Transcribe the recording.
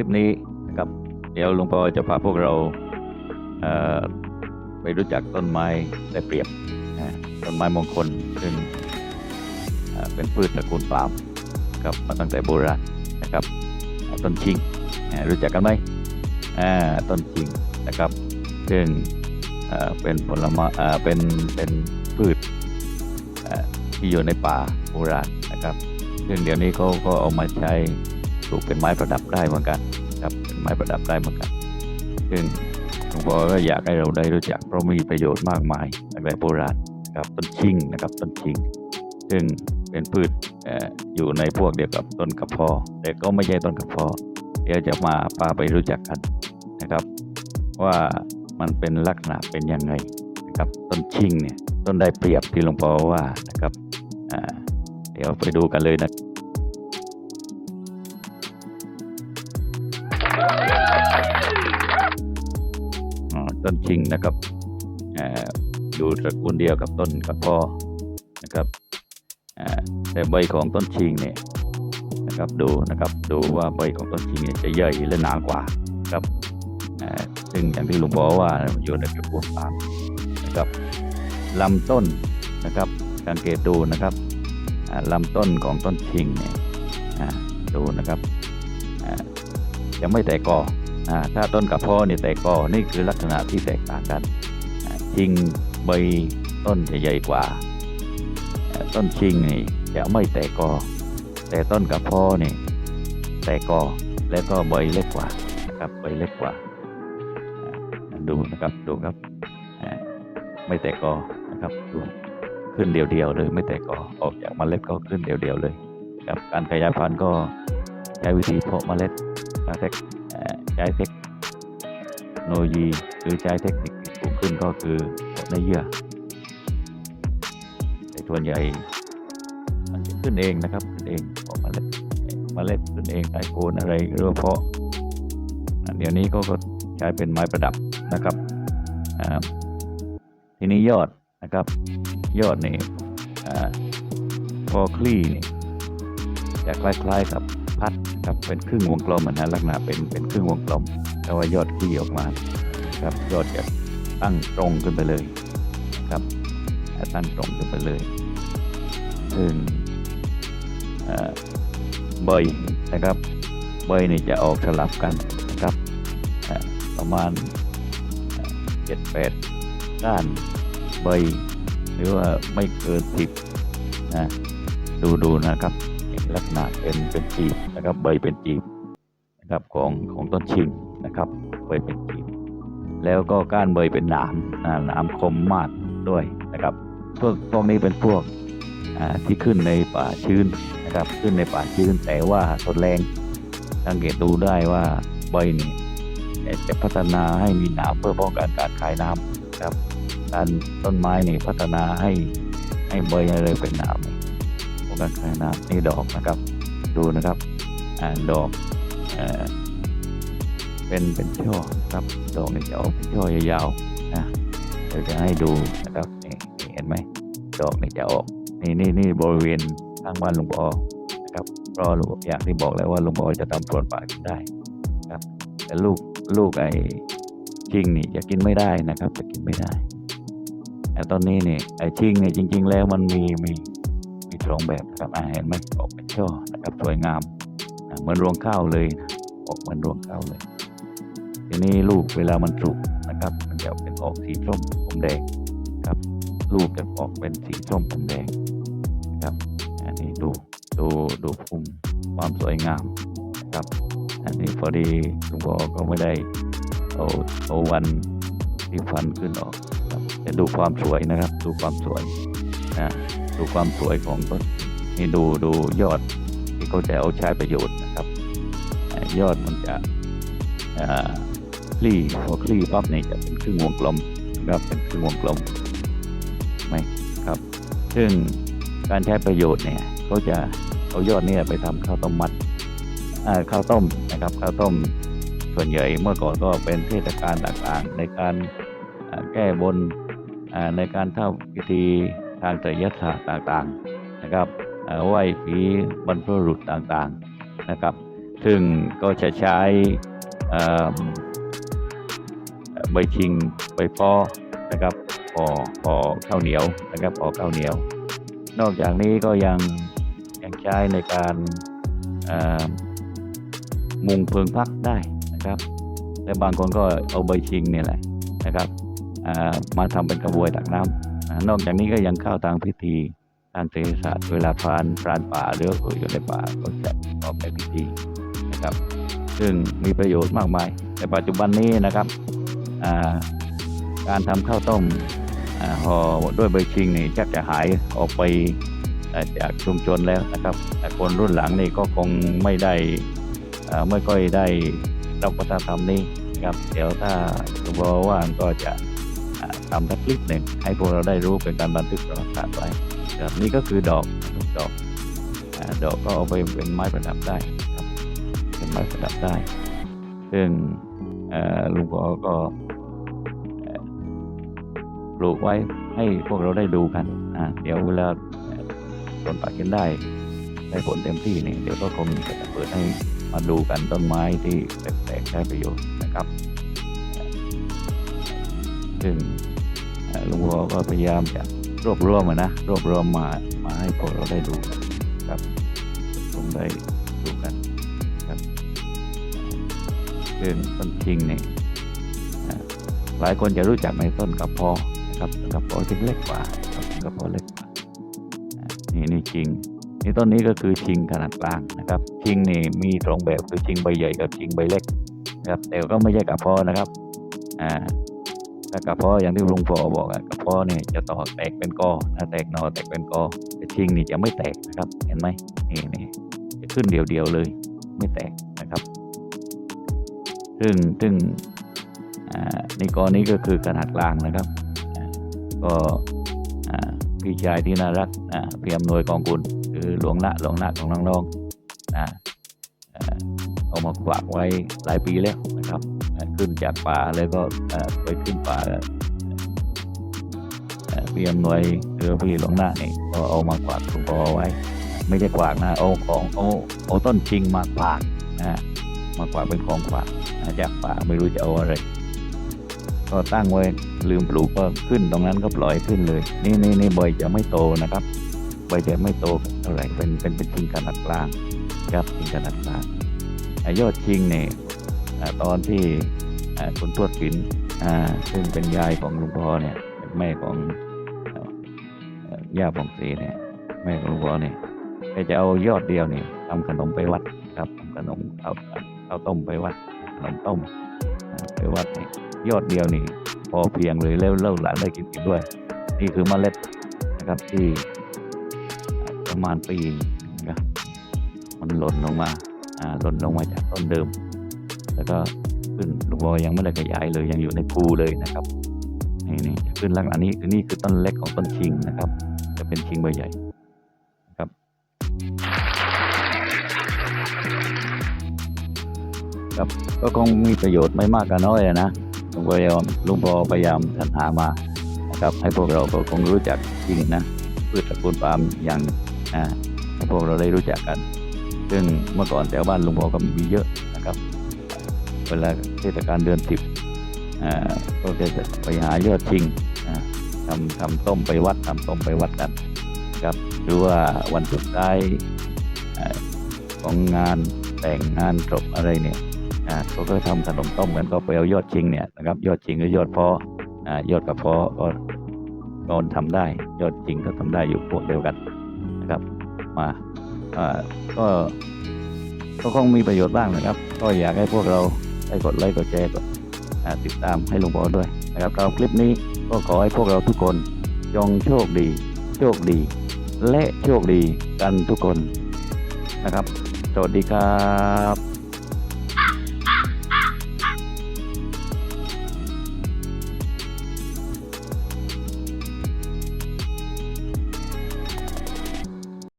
คลิปนี้นะครับ เดี๋ยวหลวงพ่อจะพาพวกเราไปรู้จักต้นไม้ได้เปรียบต้นไม้มงคลซึ่งเป็นพืชตระกูลปาล์มครับมาตั้งแต่โบราณนะครับ ต้นชิงรู้จักกันไหมต้นชิงนะครับซึ่งเป็นผลไม้เป็นเป็นพืชที่อยู่ในป่าโบราณนะครับ ซึ่งเดี๋ยวนี้เขาก็เอามาใช้ปลูกเป็นไม้ประดับได้เหมือนกัน ครับเป็นไม้ประดับได้เหมือนกันซึ่งหลวงพ่อก็อยากให้เราได้รู้จักเพราะมีประโยชน์มากมายตั้งแต่โบราณนะครับต้นชิงนะครับต้นชิง ซึ่งเป็นพืชออยู่ในพวกเดียวกับต้นกระเพาะแต่ก็ไม่ใช่ต้นกระเพาะเดี๋ยวจะมาพาไปรู้จักกันนะครับ ว่ามันเป็นลักษณะเป็นยังไงนะครับต้นชิงเนี่ยต้นได้เปรียบที่หลวงพ่อว่านะครับเดี๋ยวไปดูกันเลยนะ ต้นชิงนะครับอยู่ตระกูลเดียวกับต้นกระเพาะนะครับแต่ใบของต้นชิงเนี่ยนะครับดูนะครับดูว่าใบของต้นชิงเนี่ยจะใหญ่และหนากว่าครับซึ่งอย่างที่ลวงพ่อว่าอยู่ในตระกูลปาล์มนะครับลำต้นนะครับสังเกตดูนะครับลำต้นของต้นชิงเนี่ยดูนะครับ จะไม่แตกกอถ้าต้นกระเพาะนี่แตกกอนี่คือลักษณะที่แตกต่างกันชิงใบต้นจะใหญ่กว่า ต้นชิงนี่จะไม่แตกกอ แต่ต้นกระเพาะนี่แตกกอแล้วก็ใบเล็กกว่านะครับใบเล็กกว่า ดูนะครับดูครับไม่แตกกอนะครับดูขึ้นเดียวๆเลย ไม่แตกกอออกจากเมล็ดก็ขึ้นเดียวๆเลยครับการขยายพันธุ์ก็ใช้วิธีเพาะเมล็ดาเทคใช้เทคโนโลยีหรือใช้เทคนิคที่สูงขึ้นก็คือเพาะในเยื่อแต่ส่วนใหญ่มันจะขึ้นเองนะครับขึ้นเองเพาเมล็ดเมล็ดขึ้นเองไอโคนอะไรหรือว่าเพาะเดี๋ยวนี้ก็ก็ใช้เป็นไม้ประดับนะครับทีนี้ยอดนะครับ ยอดนี่พอคลี่นี่จะคล้ายๆกับ พัดครับเป็นครึ่งวงกลมเหมือนนะลักษณะเป็นเป็นครึ่งวงกลมแต่ว่ายอดคลี่ออกมาครับยอดจะตั้งตรงขึ้นไปเลยครับตั้งตรงขึ้นไปเลยซึ่งเอ่อใบนะครับใบนี่จะออกสลับกันนะครับประมาณเจ็ดแปดก้านใบยหรือว่าไม่เกินสิบนะดูดูนะครับ ลักษณะเป็นเป็นจีบนะครับ ใบเป็นจีบนะครับของของต้นชิงนะครับ ใบเป็นจีบแล้วก็ก้านใบเป็นหนามหนามคมมากด้วยนะครับพวกพวกนี้เป็นพวกอ่าที่ขึ้นในป่าชื้นนะครับ ขึ้นในป่าชื้นแต่ว่าทนแรงสังเกตดูได้ว่าใบนี่จะพัฒนาให้มีหนามเพื่อป้องกันการคายน้ำนะครับการต้นไม้นี่พัฒนาให้ให้ใบอะไรเป็นหนาม ของการขายน้ำนี่ดอกนะครับ ดูนะครับอ่าดอกเออเป็นเป็นช่อครับดอกนี่จะออกเป็นช่อยาวๆนะเดี๋ยวจะให้ดูนะครับนี่เห็นไหมดอกนี่จะออกนี่นี่นี่บริเวณข้างบ้านลุงปอนะครับเพราะลุงอย่างที่บอกแล้วว่าลุงปอจะทำสวนป่ากินได้ครับแต่ลูกลูกไอ้ชิงนี่จะกินไม่ได้นะครับจะกินไม่ได้แต่ตอนนี้นี่ไอ้ชิงนี่จริง ๆ แล้วมันมีมี สองแบบนะครับอ่าเห็นไหมออกเป็นช่อนะครับสวยงามอ่าเหมือนรวงข้าวเลยนะออกเหมือนรวงข้าวเลย ทีนี้ลูกเวลามันสุกนะครับ มันจะเป็นออกสีส้มอมแดงครับ ลูกจะออกเป็นสีส้มอมแดงครับอันนี้ดูดูดูภูมิความสวยงามนะครับ อันนี้พอดีลวงพ่อก็ไม่ได้เอาเอาวันที่ฟันขึ้นออกครับแต่ดูความสวยนะครับ ดูความสวยนะ ดูความสวยของต้นนี่ดูดูยอดที่เขาจะเอาใช้ประโยชน์นะครับ ยอดมันจะคลี่พอคลี่ปั๊บเนี่ยจะเป็นครึ่งวงกลมนะครับเป็นครึ่งวงกลมไหมครับ ซึ่งการใช้ประโยชน์เนี่ยเขาจะเอายอดเนี่ยไปทำข้าวต้มมัดข้าวต้มนะครับข้าวต้มส่วนใหญ่เมื่อก่อนก็เป็นเทศกาลต่างๆ ในการแก้บนในการเท่าพิธี ทางไสยศาสตร์ต่างๆนะครับไหว้ผีบรรพบุรุษต่างๆนะครับ ซึ่งก็จะใช้ใบชิงใบปอนะครับพอพอข้าวเหนียวนะครับพอข้าวเหนียว นอกจากนี้ก็ยังยังใช้ในการมุงเพิงพักได้นะครับและบางคนก็เอาใบชิงนี่แหละนะครับมาทำเป็นกระบวยตักน้ำอ่า นอกจากนี้ก็ยังเข้าทางพิธีทางเทศศาสตร์เวลาพรานพรานป่าหรืออยู่ในป่าก็จะประกอบในพิธีนะครับ ซึ่งมีประโยชน์มากมาย แต่ปัจจุบันนี้นะครับการทำข้าวต้มห่อด้วยใบชิงนี่ชักจะหายออกไปจากชุมชนแล้วนะครับแต่คนรุ่นหลังนี่ก็คงไม่ได้ไม่ค่อยได้รับวัฒนธรรมนี้นะครับ เดี๋ยวถ้าคุณพ่อว่างก็จะ ทำสักคลิปหนึ่งให้พวกเราได้รู้เป็นการบันทึกประวัติศาสตร์ไว้ครับนี่ก็คือดอกทุกดอกดอกก็เอาไปเป็นไม้ประดับได้ครับเป็นไม้ประดับได้ ซึ่งลุงพ่อก็ปลูกไว้ให้พวกเราได้ดูกันเดี๋ยวเวลาเอ่อต้นปากินได้ได้ผลเต็มที่นี่เดี๋ยวก็คงจะเปิดให้มาดูกันต้นไม้ที่แปลกๆใช้ประโยชน์นะครับซึ่ง ลุงพ่อก็พยายามจะรวบรวมนะ รวบรวมมามาให้พวกเราได้ดูครับคงได้ดูกันครับซึ่งต้นชิงเนี่ยหลายคนจะรู้จักในต้นกระเพาะนะครับกระเพาะที่เล็กกว่าครับกระเพาะเล็กกว่าอ่านี่นี่ชิงนี่ต้นนี้ก็คือชิงขนาดกลางนะครับชิงนี่มีสองแบบคือชิงใบใหญ่กับชิงใบเล็กนะครับแต่ก็ไม่ใช่กระเพาะนะครับอ่า ถ้ากระเพาะอย่างที่ลุงพอบอกอะกระเพาะเนี่ยจะต่อแตกเป็นกอถ้าแตกหนอแตกเป็นกอแต่ชิงนี่จะไม่แตกนะครับ เห็นไหมนี่นี่จะขึ้นเดียวๆเลย ไม่แตกนะครับ ซึ่งซึ่งอ่านี่กอนี้ก็คือขนาดกลางนะครับ ก็อ่าพี่ชายที่น่ารักอ่าพี่อำนวยกองกุลคือหลวงละหลวงละของน้องๆอ่าอ่าเอามาฝากไว้หลายปีแล้วนะครับ ขึ้นจากป่าแล้วก็ไปขึ้นป่าเอ่อพี่อำนวยหรือพี่หลวงหน้านี่ก็เอามาขวากหลวงพ่อไว้ ไม่ใช่ขวากนะเอาของเอาเอาต้นชิงมาขวากนะมาขวากเป็นของขวากจากป่าไม่รู้จะเอาอะไร ก็ตั้งไว้ลืมปลูกก็ขึ้นตรงนั้นก็ปล่อยขึ้นเลย นี่นี่นี่ใบจะไม่โตนะครับใบจะไม่โตเท่าไหร่เป็นเป็นเป็นชิงขนาดกลางครับชิงขนาดกลางยอดชิงเนี่ย ตอนที่คุณทวดฝินซึ่งเป็นยายของลุงพ่อเนี่ยแม่ของย่าผ่องศรีเนี่ยแม่ของลุงพ่อเนี่ยแกจะเอายอดเดียวเนี่ยทำขนมไปวัดครับทำขนมเอาเอาต้มไปวัดขนมต้มไปวัดนี่ยอดเดียวนี่พอเพียงเลยแล้วเล่าหลานได้กินอีกด้วย นี่คือเมล็ดนะครับที่ประมาณปีนะครับมันหล่นลงมาหล่นลงมาจากต้นเดิม แล้วก็ขึ้นลวงพ่อยังไม่ได้ขยายเลยยังอยู่ในภูเลยนะครับนี่นี่ขึ้นลักษณะนี้คือนี่คือต้นเล็กของต้นชิงนะครับ จะเป็นชิงใบใหญ่นะครับ ครับก็คงมีประโยชน์ไม่มากก็น้อยอะนะลวงพ่อยลวงพ่อพยายามสรรหามานะครับให้พวกเราก็คงรู้จักจริงนะพืชตระกูลปาล์มอย่างอ่าให้พวกเราได้รู้จักกัน ซึ่งเมื่อก่อนแถวบ้านลุงพอก็มีเยอะนะครับ เวลาเทศกาลเดือนสิบอ่าก็จะไปหายอดชิงทำทำต้มไปวัดทำต้มไปวัดกัน ครับหรือว่าวันสุดท้ายอของงานแต่งงานจบอะไรเนี่ยอ่าเขาก็ทำขนมต้มกันก็ไปเอายอดชิงเนี่ยนะครับยอดชิงหรือยอดพาะอ่ายอดกระเพาะก็ก็ทำได้ยอดชิงก็ทำได้อยู่พวกเดียวกันนะครับมาอ่าก็ก็คงมีประโยชน์บ้างนะครับ ก็อยากให้พวกเรา ได้กดไลค์กดแชร์กดติดตามให้หลวงพ่อด้วยนะครับเราคลิปนี้ก็ขอให้พวกเราทุกคนจงโชคดี โชคดี และโชคดีกันทุกคนนะครับ สวัสดีครับ